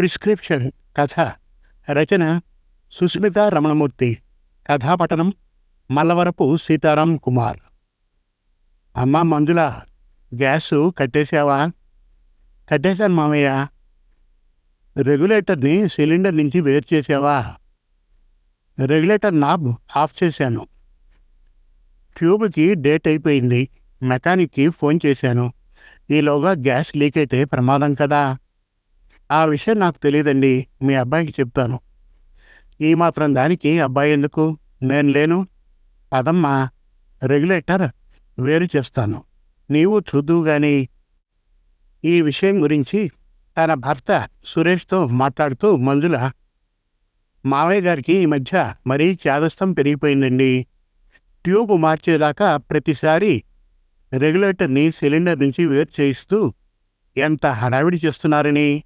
Prescription కథ రచన సుస్మిత రమణమూర్తి కథాపఠనం మల్లవరపు సీతారాం కుమార్. అమ్మా మంజుల gas కట్టేశావా? కట్టేశాను మామయ్య. రెగ్యులేటర్ని సిలిండర్ నుంచి వేరు చేసావా రెగ్యులేటర్ నాబ్ ఆఫ్ చేశాను. ట్యూబ్కి డేట్ అయిపోయింది. మెకానిక్కి ఫోన్ చేశాను. ఈలోగా గ్యాస్ లీక్ అయితే ప్రమాదం కదా. ఆ విషయం నాకు తెలియదండి. మీ అబ్బాయికి చెప్తాను. ఈ మాత్రం దానికి అబ్బాయి ఎందుకు? నేను లేను. పదమ్మా రెగ్యులేటర్ వేరు చేస్తాను. నీవు చూద్దువు గాని. ఈ విషయం గురించి తన భర్త సురేష్తో మాట్లాడుతూ మంజుల మావయ్య గారికి ఈ మధ్య మరీ చాదస్తం పెరిగిపోయిందండి. ట్యూబ్ మార్చేదాకా ప్రతిసారి రెగ్యులేటర్ని సిలిండర్ నుంచి వేరు చేయిస్తూ ఎంత హడావిడి చేస్తున్నారని.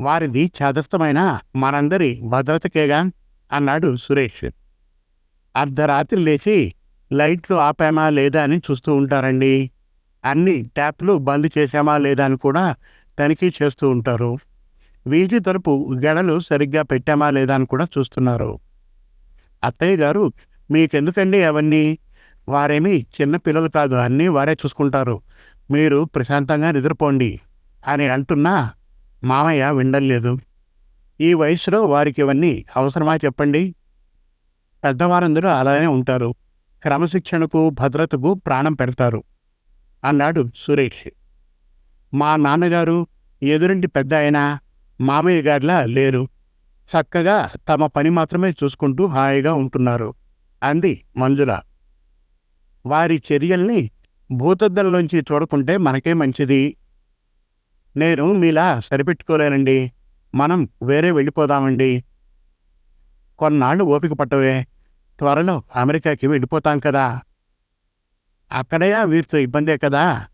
వారిది చాదస్తమైన మనందరి భద్రతకేగా అన్నాడు సురేష్. అర్ధరాత్రి లేచి లైట్లు ఆపామా లేదా అని చూస్తూ ఉంటారండి. అన్ని ట్యాప్లు బంద్ చేశామా లేదా అని కూడా తనిఖీ చేస్తూ ఉంటారు. వీధి తలుపు గడలు సరిగ్గా పెట్టామా లేదా అని కూడా చూస్తున్నారు. అత్తయ్య గారు మీకెందుకండి అవన్నీ? వారేమీ చిన్న పిల్లలు కాదు అన్నీ వారే చూసుకుంటారు. మీరు ప్రశాంతంగా నిద్రపోండి అని అంటున్నా మామయ్య వినలేదు ఈ వయసులో వారికి ఇవన్నీ అవసరమా చెప్పండి? పెద్దవారందరూ అలానే ఉంటారు. క్రమశిక్షణకు భద్రతకు ప్రాణం పెడతారు. అన్నాడు సురేష్. మా నాన్నగారు ఎదురింటి పెద్ద ఆయన మామయ్య గారిలా లేరు. చక్కగా తమ పని మాత్రమే చూసుకుంటూ హాయిగా ఉంటున్నారు అంది మంజుల. వారి చర్యల్ని భూతద్దంలోంచి చూడకుంటే మనకే మంచిది నేను మీలా సరిపెట్టుకోలేనండి. మనం వేరే వెళ్ళిపోదామండి. కొన్నాళ్ళు ఓపిక పట్టవే. త్వరలో అమెరికాకి వెళ్ళిపోతాం కదా. అక్కడైనా వీరితో ఇబ్బందే కదా.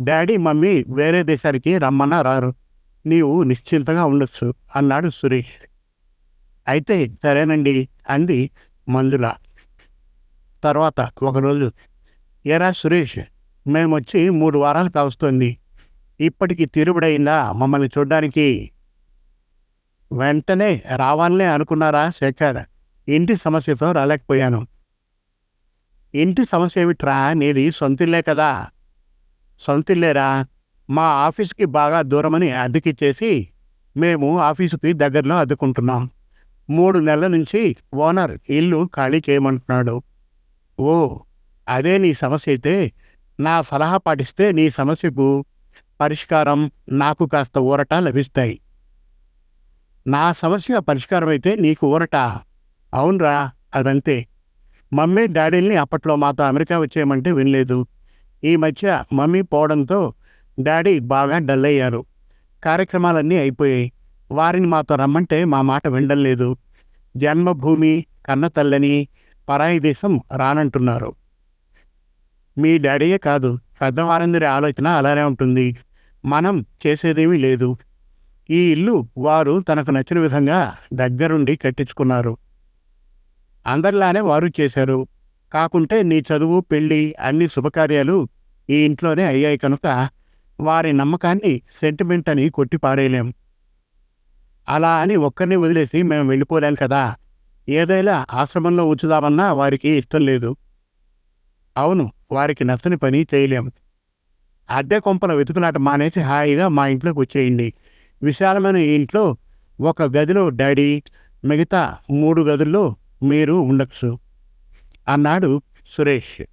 డాడీ మమ్మీ వేరే దేశానికి రమ్మన్నా రారు. నీవు నిశ్చింతగా ఉండొచ్చు అన్నాడు సురేష్. అయితే సరేనండి అంది మంజుల. తర్వాత ఒకరోజు ఏరా సురేష్ మేమొచ్చి మూడు వారాలు కావస్తుంది. ఇప్పటికి తిరుగుడయిందా మమ్మల్ని చూడ్డానికి? వెంటనే రావాలనే అనుకున్నారా శేఖర్? ఇంటి సమస్యతో రాలేకపోయాను. ఇంటి సమస్య ఏమిట్రా నీది? సొంతిల్లే కదా? సొంతిల్లేరా? మా ఆఫీస్కి బాగా దూరమని అద్దెకిచ్చేసి మేము ఆఫీసుకి దగ్గరలో అద్దుకుంటున్నాం. మూడు నెలల నుంచి ఓనర్ ఇల్లు ఖాళీ చేయమంటున్నాడు. ఓ అదే నీ సమస్య అయితే నా సలహా పాటిస్తే నీ సమస్యకు పరిష్కారం నాకు కాస్త ఊరట లభిస్తాయి. నా సమస్య పరిష్కారం అయితే నీకు ఊరట. అవునరా అదంతే. మమ్మీ డాడీల్ని అప్పట్లో మాతో అమెరికా వచ్చేయమంటే వినలేదు. ఈ మధ్య మమ్మీ పోవడంతో డాడీ బాగా డల్ అయ్యారు. కార్యక్రమాలన్నీ అయిపోయాయి. వారిని మాతో రమ్మంటే మా మాట వినడం లేదు. జన్మభూమి కన్నతల్లని పరాయి దేశం రానంటున్నారు. మీ డాడీయే కాదు పెద్దవారందరి ఆలోచన అలానే ఉంటుంది. మనం చేసేదేమీ లేదు. ఈ ఇల్లు వారు తనకు నచ్చిన విధంగా దగ్గరుండి కట్టించుకున్నారు. అందరిలానే వారు చేశారు. కాకుంటే నీ చదువు పెళ్ళి అన్ని శుభకార్యాలు ఈ ఇంట్లోనే అయ్యాయి కనుక వారి నమ్మకాన్ని సెంటిమెంట్ అని కొట్టి పారేయలేం. అలా అని ఒక్కరిని వదిలేసి మేము వెళ్ళిపోలేం కదా. ఏదైనా ఆశ్రమంలో ఉంచుదామన్నా వారికి ఇష్టం లేదు. అవును వారికి నచ్చని పని చేయలేం. అద్దె కొంపల వెతుకులాట మానేసి హాయిగా మా ఇంట్లోకి వచ్చేయండి. విశాలమైన ఇంట్లో ఒక గదిలో డాడీ మిగతా మూడు గదుల్లో మీరు ఉండొచ్చు. అన్నాడు సురేష్.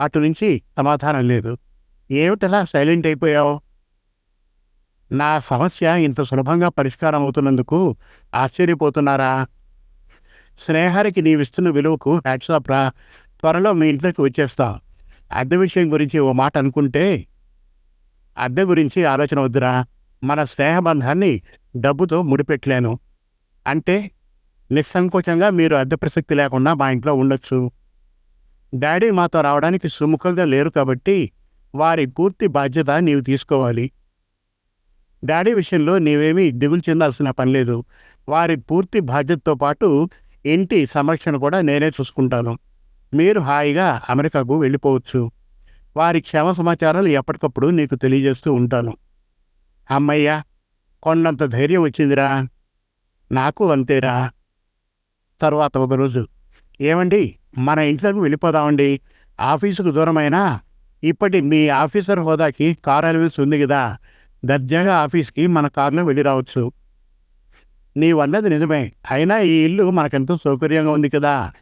అటు నుంచి సమాధానం లేదు. ఏమిటలా సైలెంట్ అయిపోయావు? నా సమస్య ఇంత సులభంగా పరిష్కారం అవుతున్నందుకు ఆశ్చర్యపోతున్నారా? స్నేహానికి నీవిస్తున్న విలువకు హ్యాట్సాప్ రా. త్వరలో మీ ఇంట్లోకి వచ్చేస్తాం. అద్దె విషయం గురించి ఓ మాట అనుకుంటే అద్దె గురించి ఆలోచన వద్దురా. మన స్నేహబంధాన్ని డబ్బుతో ముడిపెట్టలేను. అంటే నిస్సంకోచంగా మీరు అద్దె ప్రసక్తి లేకుండా మా ఇంట్లో ఉండొచ్చు. డాడీ మాతో రావడానికి సుముఖంగా లేరు కాబట్టి వారి పూర్తి బాధ్యత నీవు తీసుకోవాలి. డాడీ విషయంలో నీవేమీ దిగులు చెందాల్సిన పని లేదు. వారి పూర్తి బాధ్యతతో పాటు ఇంటి సంరక్షణ కూడా నేనే చూసుకుంటాను. మీరు హాయిగా అమెరికాకు వెళ్ళిపోవచ్చు. వారి క్షేమ సమాచారాలు ఎప్పటికప్పుడు నీకు తెలియజేస్తూ ఉంటాను. అమ్మయ్యా కొండంత ధైర్యం వచ్చిందిరా. నాకు అంతేరా. తర్వాత ఒకరోజు ఏమండి మన ఇంట్లోకి వెళ్ళిపోదామండి. ఆఫీసుకు దూరమైనా ఇప్పటి మీ ఆఫీసర్ హోదాకి కార్ అలవెన్స్ ఉంది కదా. దర్జాగా ఆఫీస్కి మన కారులో వెళ్ళి రావచ్చు. నీవన్నది నిజమే అయినా ఈ ఇల్లు మనకెంతో సౌకర్యంగా ఉంది కదా.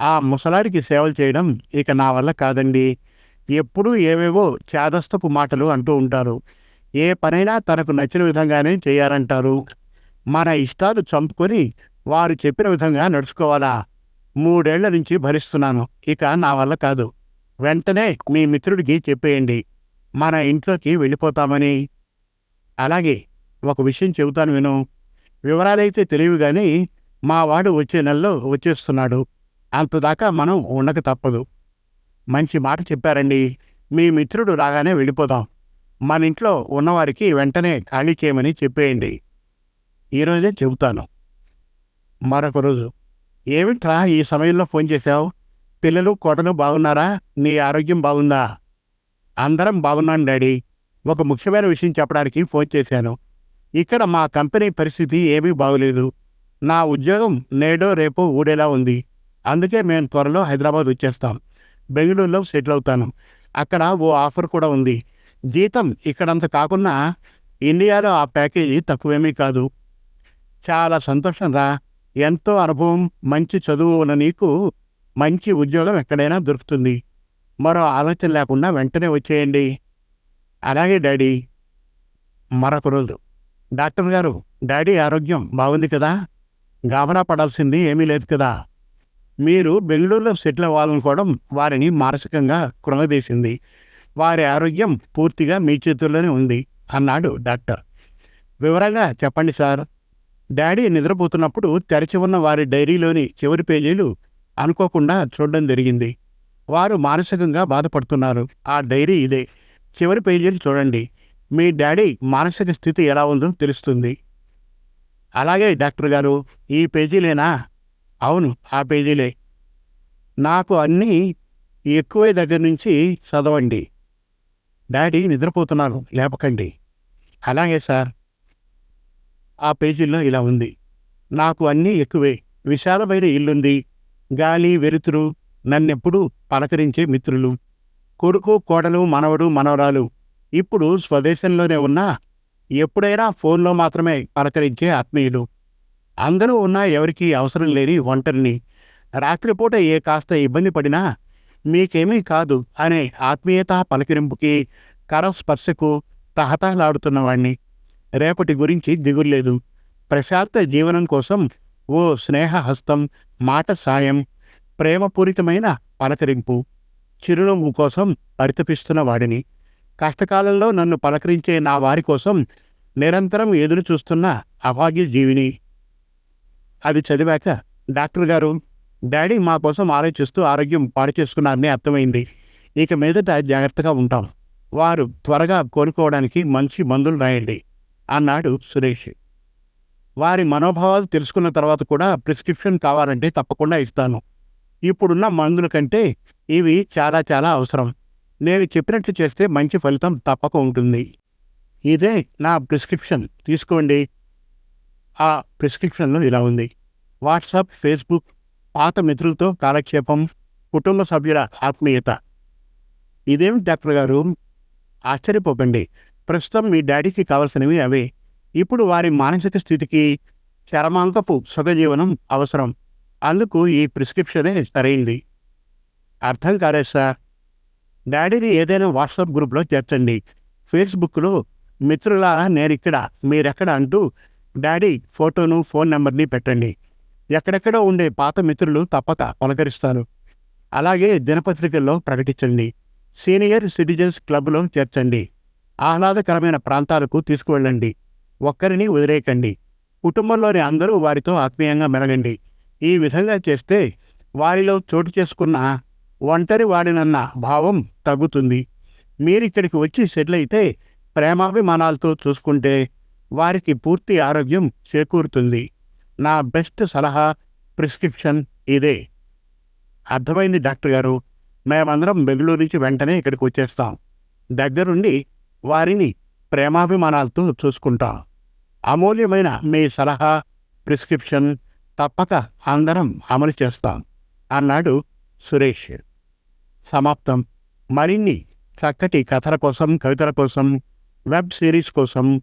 ఆ ముసలాడికి సేవలు చేయడం ఇక నా వల్ల కాదండి. ఎప్పుడూ ఏవేవో చేదస్తపు మాటలు అంటూ ఉంటారు. ఏ పనైనా తనకు నచ్చిన విధంగానే చేయాలంటారు. మన ఇష్టాలు చంపుకొని వారు చెప్పిన విధంగా నడుచుకోవాలా? మూడేళ్ళ నుంచి భరిస్తున్నాను. ఇక నా వల్ల కాదు. వెంటనే మీ మిత్రుడికి చెప్పేయండి. మన ఇంట్లోకి వెళ్ళిపోతామని. అలాగే ఒక విషయం చెబుతాను విను. వివరాలైతే తెలియవు కానీ మా వాడు వచ్చే నెలలో వచ్చేస్తున్నాడు. అంతదాకా మనం ఉండక తప్పదు. మంచి మాట చెప్పారండి. మీ మిత్రుడు రాగానే వెళ్ళిపోదాం. మన ఇంట్లో ఉన్నవారికి వెంటనే ఖాళీ చేయమని చెప్పేయండి. ఈరోజే చెబుతాను. మరొక రోజు. ఏమిట్రా ఈ సమయంలో ఫోన్ చేశావు? పిల్లలు కోటలు బాగున్నారా? నీ ఆరోగ్యం బాగుందా? అందరం బాగున్నాను డాడీ. ఒక ముఖ్యమైన విషయం చెప్పడానికి ఫోన్ చేశాను. ఇక్కడ మా కంపెనీ పరిస్థితి ఏమీ బాగులేదు. నా ఉద్యోగం నేడో రేపో ఊడేలా ఉంది. అందుకే మేము త్వరలో హైదరాబాద్ వచ్చేస్తాం. బెంగళూరులో సెటిల్ అవుతాను. అక్కడ ఓ ఆఫర్ కూడా ఉంది. జీతం ఇక్కడంత కాకున్నా ఇండియాలో ఆ ప్యాకేజీ తక్కువేమీ కాదు. చాలా సంతోషం రా. ఎంతో అనుభవం మంచి చదువు ఉన్న నీకు మంచి ఉద్యోగం ఎక్కడైనా దొరుకుతుంది. మరో ఆలోచన లేకుండా వెంటనే వచ్చేయండి. అలాగే డాడీ మరొక రోజు. డాక్టర్ గారు డాడీ ఆరోగ్యం బాగుంది కదా? గాబరా పడాల్సింది ఏమీ లేదు కదా? మీరు బెంగళూరులో సెటిల్ అవ్వాలనుకోవడం వారిని మానసికంగా కృంగదీసింది. వారి ఆరోగ్యం పూర్తిగా మీ చేతుల్లోనే ఉంది అన్నాడు డాక్టర్. వివరంగా చెప్పండి సార్. డాడీ నిద్రపోతున్నప్పుడు తెరచి ఉన్న వారి డైరీలోని చివరి పేజీలు అనుకోకుండా చూడడం జరిగింది. వారు మానసికంగా బాధపడుతున్నారు. ఆ డైరీ ఇదే. చివరి పేజీలు చూడండి. మీ డాడీ మానసిక స్థితి ఎలా ఉందో తెలుస్తుంది. అలాగే డాక్టర్ గారు ఈ పేజీలేనా? అవును ఆ పేజీలే నాకు అన్నీ ఎక్కువే దగ్గర నుంచి చదవండి. డాడీ నిద్రపోతున్నారు లేపకండి. అలాగే సార్. ఆ పేజీల్లో ఇలా ఉంది. నాకు అన్నీ ఎక్కువే. విశాలమైన ఇల్లుంది. గాలి వెలుతురు నన్నెప్పుడూ పలకరించే మిత్రులు. కొడుకు కోడలు మనవడు మనవరాలు. ఇప్పుడు స్వదేశంలోనే ఉన్నా ఎప్పుడైనా ఫోన్లో మాత్రమే పలకరించే ఆత్మీయులు. అందరూ ఉన్నా ఎవరికీ అవసరం లేని ఒంటరిని. రాత్రిపూట ఏ కాస్త ఇబ్బంది పడినా మీకేమీ కాదు అనే ఆత్మీయత పలకరింపుకి కరస్పర్శకు తహతహలాడుతున్నవాణ్ణి. రేపటి గురించి దిగులేదు ప్రశాంత జీవనం కోసం ఓ స్నేహహస్తం మాట సాయం ప్రేమపూరితమైన పలకరింపు చిరునవ్వు కోసం పరితపిస్తున్న వాడిని. కష్టకాలంలో నన్ను పలకరించే నా వారి కోసం నిరంతరం ఎదురు చూస్తున్న అభాగ్య జీవిని అది చదివాక డాక్టర్ గారు డాడీ మా కోసం ఆలోచిస్తూ ఆరోగ్యం పాడు చేసుకున్నారని అర్థమైంది. ఇక మీదట జాగ్రత్తగా ఉంటాం. వారు త్వరగా కోలుకోవడానికి మంచి మందులు రాయండి అన్నాడు సురేష్. వారి మనోభావాలు తెలుసుకున్న తర్వాత కూడా ప్రిస్క్రిప్షన్ కావాలంటే తప్పకుండా ఇస్తాను. ఇప్పుడున్న మందుల కంటే ఇవి చాలా చాలా అవసరం. నేను చెప్పినట్లు చేస్తే మంచి ఫలితం తప్పక ఉంటుంది. ఇదే నా ప్రిస్క్రిప్షన్. తీసుకోండి. ఆ ప్రిస్క్రిప్షన్లో ఇలా ఉంది. వాట్సాప్ ఫేస్బుక్ పాత మిత్రులతో కాలక్షేపం కుటుంబ సభ్యుల ఆత్మీయత. ఇదేమి డాక్టర్ గారు? ఆశ్చర్యపోకండి. ప్రస్తుతం మీ డాడీకి కావలసినవి అవే. ఇప్పుడు వారి మానసిక స్థితికి చరమాంకపు సుఖజీవనం అవసరం. అందుకు ఈ ప్రిస్క్రిప్షనే సరైంది. అర్థం కాలేదు సార్. డాడీని ఏదైనా వాట్సాప్ గ్రూప్లో చేర్చండి. ఫేస్బుక్లో మిత్రులారా నేనిక్కడ మీరెక్కడ అంటూ డాడీ ఫోటోను ఫోన్ నెంబర్ని పెట్టండి. ఎక్కడెక్కడో ఉండే పాత మిత్రులు తప్పక పలకరిస్తారు. అలాగే దినపత్రికల్లో ప్రకటించండి. సీనియర్ సిటిజన్స్ క్లబ్లో చేర్చండి. ఆహ్లాదకరమైన ప్రాంతాలకు తీసుకువెళ్ళండి. ఒక్కరిని వదిలేయకండి. కుటుంబంలోని అందరూ వారితో ఆత్మీయంగా మెలగండి. ఈ విధంగా చేస్తే వారిలో చోటు చేసుకున్న ఒంటరి వాడినన్న భావం తగ్గుతుంది. మీరిక్కడికి వచ్చి సెటిల్ అయితే ప్రేమాభిమానాలతో చూసుకుంటే వారికి పూర్తి ఆరోగ్యం చేకూరుతుంది. నా బెస్ట్ సలహా ప్రిస్క్రిప్షన్ ఇదే. అర్థమైంది డాక్టర్ గారు? మేమందరం బెంగళూరు నుంచి వెంటనే ఇక్కడికి వచ్చేస్తాం. దగ్గరుండి వారిని ప్రేమాభిమానాలతో చూసుకుంటాం. అమూల్యమైన మీ సలహా ప్రిస్క్రిప్షన్ తప్పక అందరం అమలు చేస్తాం అన్నాడు సురేష్. సమాప్తం. మరిన్ని చక్కటి కథల కోసం కవితల కోసం వెబ్ సిరీస్ కోసం